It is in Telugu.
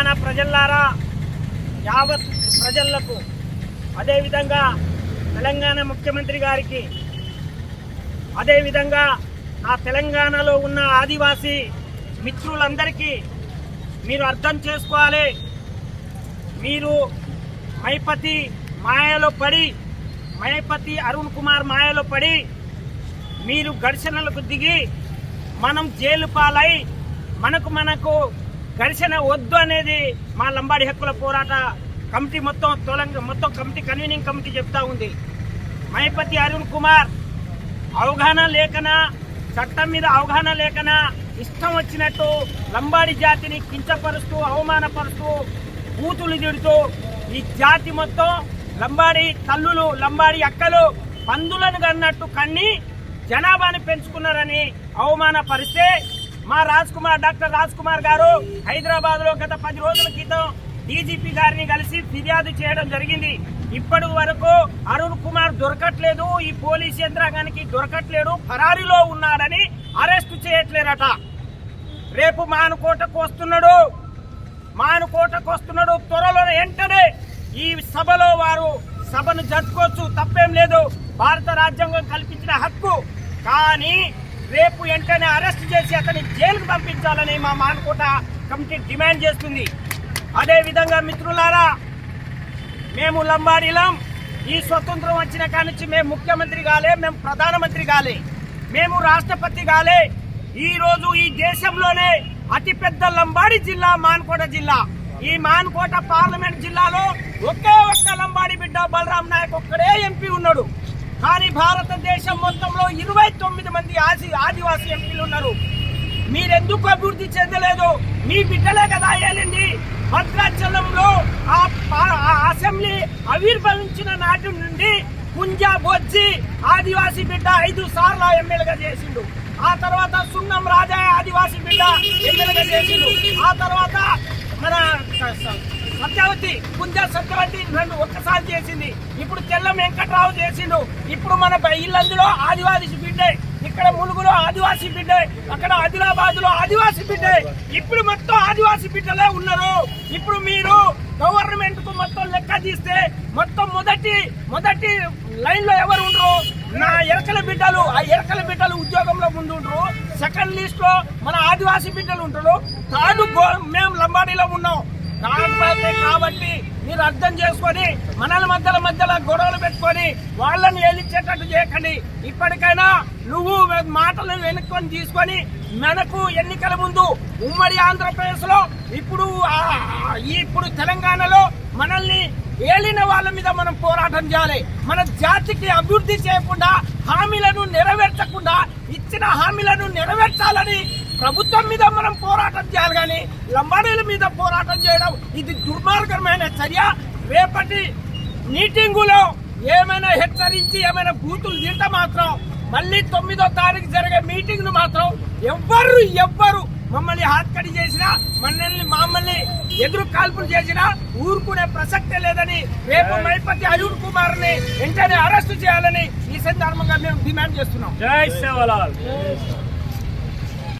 తెలంగాణ ప్రజల్లారా యావత్ ప్రజలకు అదేవిధంగా తెలంగాణ ముఖ్యమంత్రి గారికి అదేవిధంగా నా తెలంగాణలో ఉన్న ఆదివాసీ మిత్రులందరికీ మీరు అర్థం చేసుకోవాలి. మీరు మైపతి మాయలో పడి మైపతి అరుణ్ కుమార్ మాయలో పడి మీరు ఘర్షణలకు దిగి మనం జైలు పాలై మనకు మనకు ఘర్షణ వద్దు అనేది మా లంబాడి హక్కుల పోరాట కమిటీ మొత్తం తొలంగ మొత్తం కమిటీ కన్వీనింగ్ కమిటీ చెప్తా ఉంది. మైపతి అరుణ్ కుమార్ అవగాహన లేకన చట్టం మీద అవగాహన లేకన ఇష్టం వచ్చినట్టు లంబాడి జాతిని కించపరుస్తూ అవమానపరుస్తూ కూతులు తిడుతూ ఈ జాతి మొత్తం లంబాడి తల్లులు లంబాడి అక్కలు పందులను కన్నట్టు కన్ని జనాభాని పెంచుకున్నారని అవమానపరిస్తే మా రాజ్ కుమార్ డాక్టర్ రాజ్ కుమార్ గారు హైదరాబాద్లో గత పది రోజుల క్రితం డీజీపీ గారిని కలిసి ఫిర్యాదు చేయడం జరిగింది. ఇప్పటి వరకు అరుణ్ కుమార్ దొరకట్లేదు ఈ పోలీస్ యంత్రాంగానికి దొరకట్లేడు ఫరారీలో ఉన్నాడని అరెస్ట్ చేయట్లేరట. రేపు మానుకోటకు వస్తున్నాడు. మానుకోటకు వస్తున్నాడు. త్వరలో వెంటనే ఈ సభలో వారు సభను జరుపుకోవచ్చు తప్పేం లేదు. భారత రాజ్యాంగం కల్పించిన హక్కు. కానీ రేపు వెంటనే అరెస్ట్ చేసి అతన్ని జైలుకు పంపించాలని మా మానకోట కమిటీ డిమాండ్ చేస్తుంది. అదే విధంగా మిత్రులారా మేము లంబాడీలం. ఈ స్వతంత్రం వచ్చిన కానించి మేము ముఖ్యమంత్రి కాలే మేము ప్రధానమంత్రి కాలే. మేము రాష్ట్రపతి కాలే. ఈరోజు ఈ దేశంలోనే అతిపెద్ద లంబాడి జిల్లా మాన్కోట జిల్లా. ఈ మాన్కోట పార్లమెంట్ జిల్లాలో ఒకే ఒక్క లంబాడి బిడ్డ బలరాం నాయక్ ఒక్కడే ఎంపీ ఉన్నాడు. కానీ భారత మొత్తంలో ఇరవై తొమ్మిది మంది ఆసి ఆదివాసీ ఎంపీలు ఉన్నారు. మీరెందుకు అభివృద్ధి చెందలేదు? మీ బిడ్డలే కదా ఏలింది. భద్రాచలంలో ఆ ఆ అసెంబ్లీ ఆవిర్భవించిన నాటి నుండి పుంజా బొజ్జి ఆదివాసీ బిడ్డ ఐదు సార్లు ఎమ్మెల్యేగా చేసిండు. ఆ తర్వాత సున్నం రాజా ఆదివాసీ బిడ్డ ఎమ్మెల్యేగా చేసిండు. ఆ తర్వాత మన సత్యవతి పుంజ సత్యవతి రెండు చేసింది. ఇప్పుడు తెల్ల వెంకట్రావు చేసిండు. ఇప్పుడు మన ఇల్లందులో ఆదివాసీ బిడ్డే. ఇక్కడ ములుగులో ఆదివాసీ బిడ్డే. అక్కడ ఆదిలాబాద్లో ఆదివాసీ బిడ్డే. ఇప్పుడు మొత్తం ఆదివాసీ బిడ్డలే ఉన్నారు. ఇప్పుడు మీరు గవర్నమెంట్కు మొత్తం లెక్క తీస్తే మొత్తం మొదటి మొదటి లైన్లో ఎవరు ఉండరు? నా ఎరకల బిడ్డలు. ఆ ఎరకల బిడ్డలు ఉద్యోగంలో ముందు ఉండరు. సెకండ్ లిస్ట్లో మన ఆదివాసీ బిడ్డలు ఉంటారు కాదు గో- మేము లంబాడీలో ఉన్నాం. కాకపోతే మీరు అర్థం చేసుకొని మనల మధ్యల మధ్యలో గొడవలు పెట్టుకొని వాళ్ళని ఏలిచ్చేటట్టు చేయకండి. ఇప్పటికైనా నువ్వు మాటలు వెనుక్కొని తీసుకొని మనకు ఎన్నికల ముందు ఉమ్మడి ఆంధ్రప్రదేశ్లో ఇప్పుడు ఇప్పుడు తెలంగాణలో మనల్ని ఏలిన వాళ్ళ మీద మనం పోరాటం చేయాలి. మన జాతికి అభివృద్ధి చేయకుండా హామీలను నెరవేర్చకుండా ఇచ్చిన హామీలను నెరవేర్చాలని ప్రభుత్వం మీద మనం పోరాటం చేయాలి కానీ లంబాడీల మీద పోరాటం చేయడం ఇది దుర్మార్గమైన చర్య. రేపటి మీటింగులో ఏమైనా హెచ్చరించి ఏమైనా బూతులు తింటే మాత్రం మళ్ళీ తొమ్మిదో తారీఖు జరిగే మీటింగ్ను మాత్రం ఎవ్వరు ఎవ్వరు మమ్మల్ని హాత్కడి చేసినా మనల్ని మమ్మల్ని ఎదురు కాల్పులు చేసినా ఊరుకునే ప్రసక్తే లేదని రేపు మైపతి అరుణ్ కుమార్ని వెంటనే అరెస్ట్ చేయాలని ఈ సందర్భంగా మేము డిమాండ్ చేస్తున్నాం. జై సేవలాల్